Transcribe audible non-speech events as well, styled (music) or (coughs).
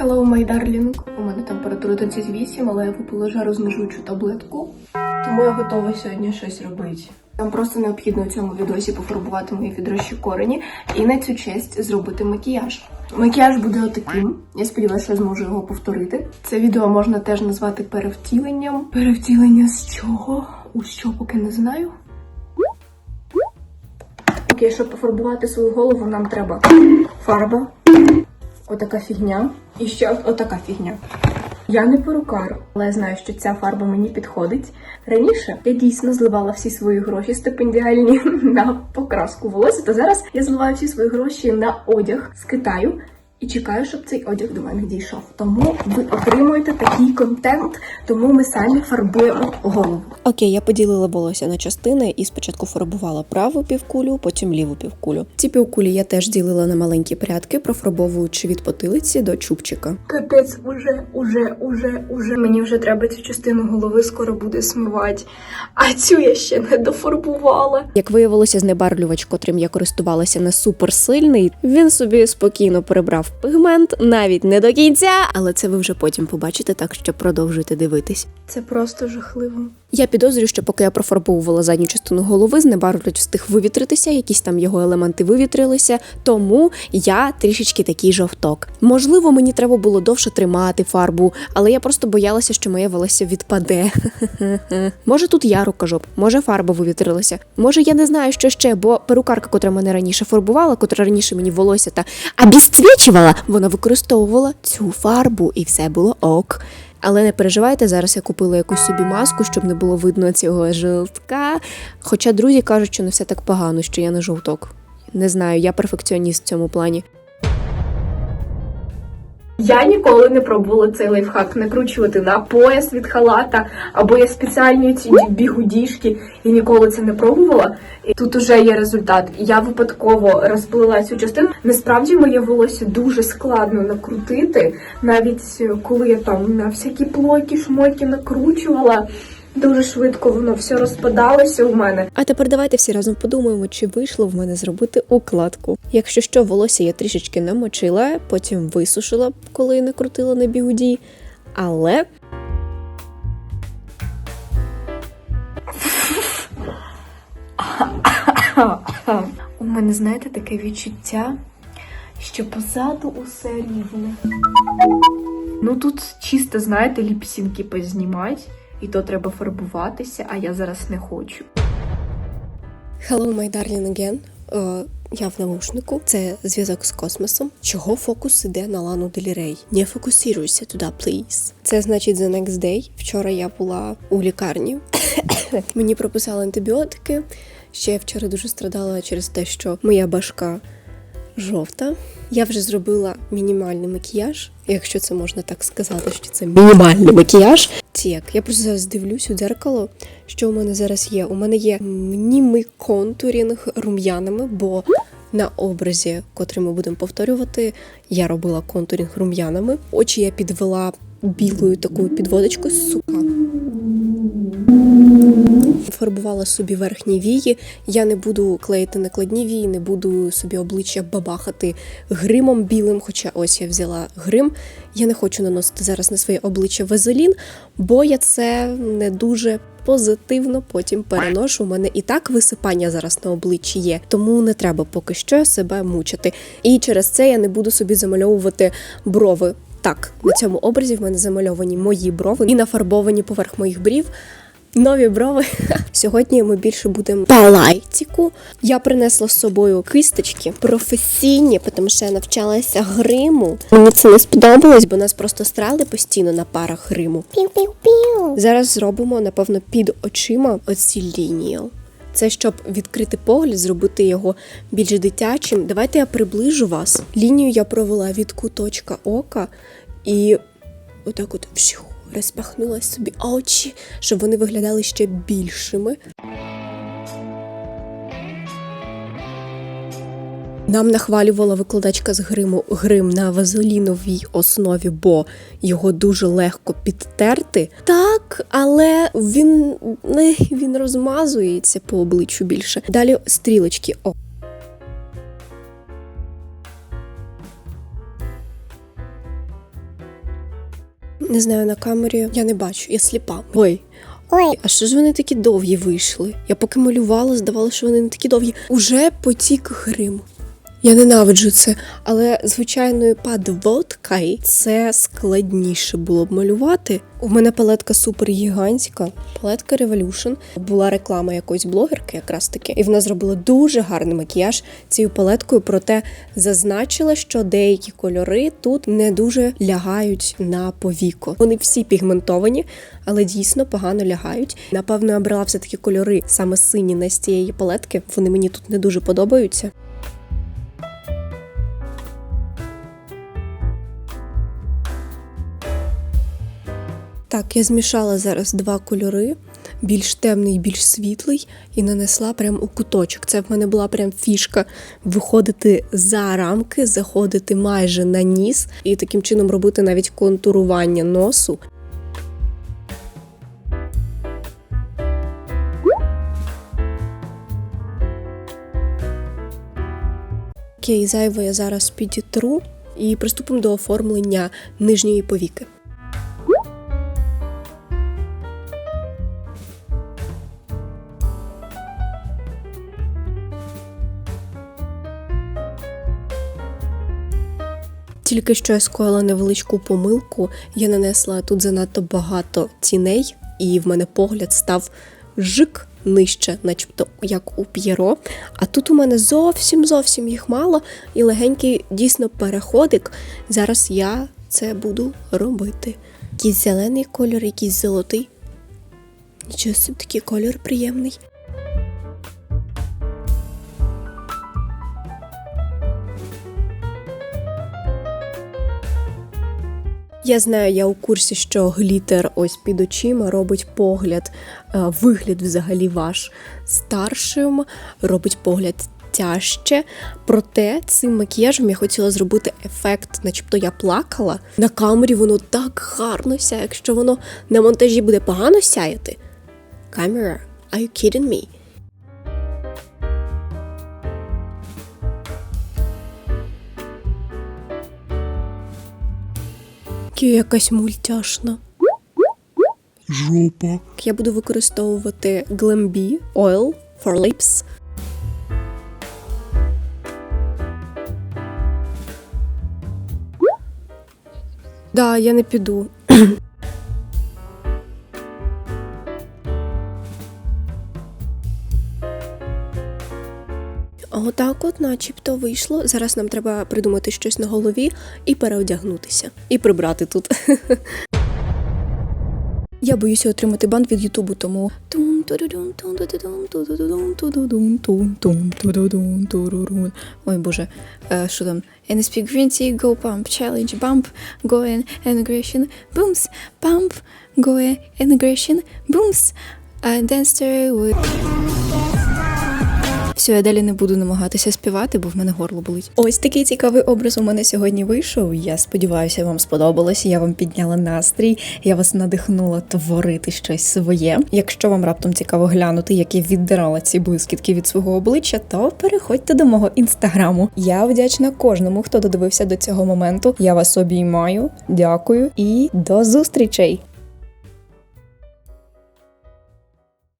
Hello, my darling. У мене температура 38, але я випила жарознижуючу таблетку. Тому я готова сьогодні щось робити. Нам просто необхідно у цьому відосі пофарбувати мої відрощі корені і на цю честь зробити макіяж. Макіяж буде отаким. Я сподіваюся, що зможу його повторити. Це відео можна теж назвати перевтіленням. Перевтілення з чого? У що поки не знаю. Окей, щоб пофарбувати свою голову, нам треба фарба, отака фігня і ще отака фігня. Я не перукар, але я знаю, що ця фарба мені підходить. Раніше я дійсно зливала всі свої гроші стипендіальні (laughs) на покраску волосся, та зараз я зливаю всі свої гроші на одяг з Китаю. І чекаю, щоб цей одяг до мене дійшов. Тому ви отримуєте такий контент, тому ми самі фарбуємо голову. Окей, я поділила волосся на частини і спочатку фарбувала праву півкулю, потім ліву півкулю. Ці півкулі я теж ділила на маленькі прядки, профарбовуючи від потилиці до чубчика. Капець, уже, уже, уже, уже. Мені вже треба цю частину голови скоро буде смивати. А цю я ще не дофарбувала. Як виявилося, знебарлювач, котрим я користувалася, не суперсильний. Він собі спокійно перебрав пігмент, навіть не до кінця, але це ви вже потім побачите, так що продовжуйте дивитись. Це просто жахливо. Я підозрюю, що поки я профарбовувала задню частину голови, знебарвлювач встиг вивітритися, якісь там його елементи вивітрилися, тому я трішечки такий жовток. Можливо, мені треба було довше тримати фарбу, але я просто боялася, що моє волосся відпаде. (laughs) Може, тут я рукожоп, може фарба вивітрилася. Може, я не знаю, що ще, бо перукарка, котра мене раніше фарбувала, котра раніше мені волосся та обісцвічувала, вона використовувала цю фарбу, і все було ок. Але не переживайте, зараз я купила якусь собі маску, щоб не було видно цього жовтка. Хоча друзі кажуть, що не все так погано, що я не жовток. Не знаю, я перфекціоніст в цьому плані. Я ніколи не пробувала цей лайфхак накручувати на пояс від халата, або я спеціальні ці бігудішки, і ніколи це не пробувала. І тут уже є результат. Я випадково розплила цю частину. Насправді моє волосся дуже складно накрутити, навіть е, коли я там на всякі плойки, шмойки накручувала. Дуже швидко воно все розпадалося у мене. А тепер давайте всі разом подумаємо, чи вийшло в мене зробити укладку. Якщо що, волосся я трішечки намочила, потім висушила, коли накрутила на бігуді. Але У мене, знаєте, таке відчуття, що позаду усе рівне. Ну тут чисто, знаєте, ліпсінки познімати, і то треба фарбуватися, а я зараз не хочу. Hello, my darling again. Е, я в наушнику. Це зв'язок з космосом. Чого фокус іде на Лану Делірей? Не фокусируйся туди, please. Це значить the next day. Вчора я була у лікарні. (coughs) Мені прописали антибіотики. Ще я вчора дуже страдала через те, що моя башка жовта. Я вже зробила мінімальний макіяж, якщо це можна так сказати, що це мінімальний макіяж. Тік, я просто зараз дивлюсь у дзеркало, що у мене зараз є. У мене є німий контурінг рум'янами, бо на образі, котрий ми будемо повторювати, я робила контурінг рум'янами. Очі я підвела білою такою підводочкою, сука. Фарбувала собі верхні вії. Я не буду клеїти накладні вії, не буду собі обличчя бабахати гримом білим. Хоча ось я взяла грим. Я не хочу наносити зараз на своє обличчя вазелін, бо я це не дуже позитивно потім переношу. У мене і так висипання зараз на обличчі є, тому не треба поки що себе мучити. І через це я не буду собі замальовувати брови. Так, на цьому образі в мене замальовані мої брови і нафарбовані поверх моїх брів. Нові брови. (laughs) Сьогодні ми більше будемо по. Я принесла з собою кисточки професійні, тому що я навчалася гриму. Мені це не сподобалось, бо нас просто страли постійно на парах гриму. Пів-пів-пів. Зараз зробимо, напевно, під очима оці лінії. Це щоб відкрити погляд, зробити його більш дитячим. Давайте я приближу вас. Лінію я провела від куточка ока і отак от всю розпахнула собі очі, щоб вони виглядали ще більшими. Нам нахвалювала викладачка з гриму грим на вазеліновій основі, бо його дуже легко підтерти. Так, але він не він розмазується по обличчю більше. Далі стрілочки. О. Не знаю, на камері я не бачу, я сліпа. Ой. Ой, А що ж вони такі довгі вийшли? Я поки малювала, здавалося, що вони не такі довгі. Уже потік грим. Я ненавиджу це, але звичайною подводкою це складніше було б малювати. У мене палетка супер гігантська, палетка Revolution. Була реклама якоїсь блогерки, якраз таки, і вона зробила дуже гарний макіяж цією палеткою, проте зазначила, що деякі кольори тут не дуже лягають на повіко. Вони всі пігментовані, але дійсно погано лягають. Напевно, я брала все таки кольори саме сині на з цієї палетки. Вони мені тут не дуже подобаються. Так, я змішала зараз два кольори, більш темний більш світлий, і нанесла прям у куточок. Це в мене була прям фішка виходити за рамки, заходити майже на ніс і таким чином робити навіть контурування носу. Окей, зайве я зараз підітру і приступимо до оформлення нижньої повіки. Тільки що я скоїла невеличку помилку, я нанесла тут занадто багато ціней, і в мене погляд став жик нижче, начебто як у п'єро. А тут у мене зовсім зовсім їх мало, і легенький дійсно переходик. Зараз я це буду робити. Якийсь зелений кольор, якийсь золотий. Нічого собі такий кольор приємний. Я знаю, я у курсі, що глітер ось під очима робить погляд, е, вигляд взагалі ваш старшим, робить погляд тяжче. Проте цим макіяжем я хотіла зробити ефект, начебто я плакала. На камері воно так гарно сяє, якщо воно на монтажі буде погано сяяти. Камера, are you kidding me? Я якась мультяшна. Жопа. Я буду використовувати Glambi Oil for Lips. Да, я не піду. Отак от, начебто, вийшло. Зараз нам треба придумати щось на голові і переодягнутися. І прибрати тут. (laughs) Я боюся отримати бан від Ютубу, тому. Ой боже, е, що там? And speak tea, go pump, challenge, bump, go in, integration, booms, pump, go integration, booms. Dance with... Все, я далі не буду намагатися співати, бо в мене горло болить. ось такий цікавий образ у мене сьогодні вийшов. Я сподіваюся, вам сподобалось. Я вам підняла настрій, я вас надихнула творити щось своє. Якщо вам раптом цікаво глянути, як я віддирала ці блискітки від свого обличчя, то переходьте до мого інстаграму. Я вдячна кожному, хто додивився до цього моменту. Я вас обіймаю, дякую і до зустрічей!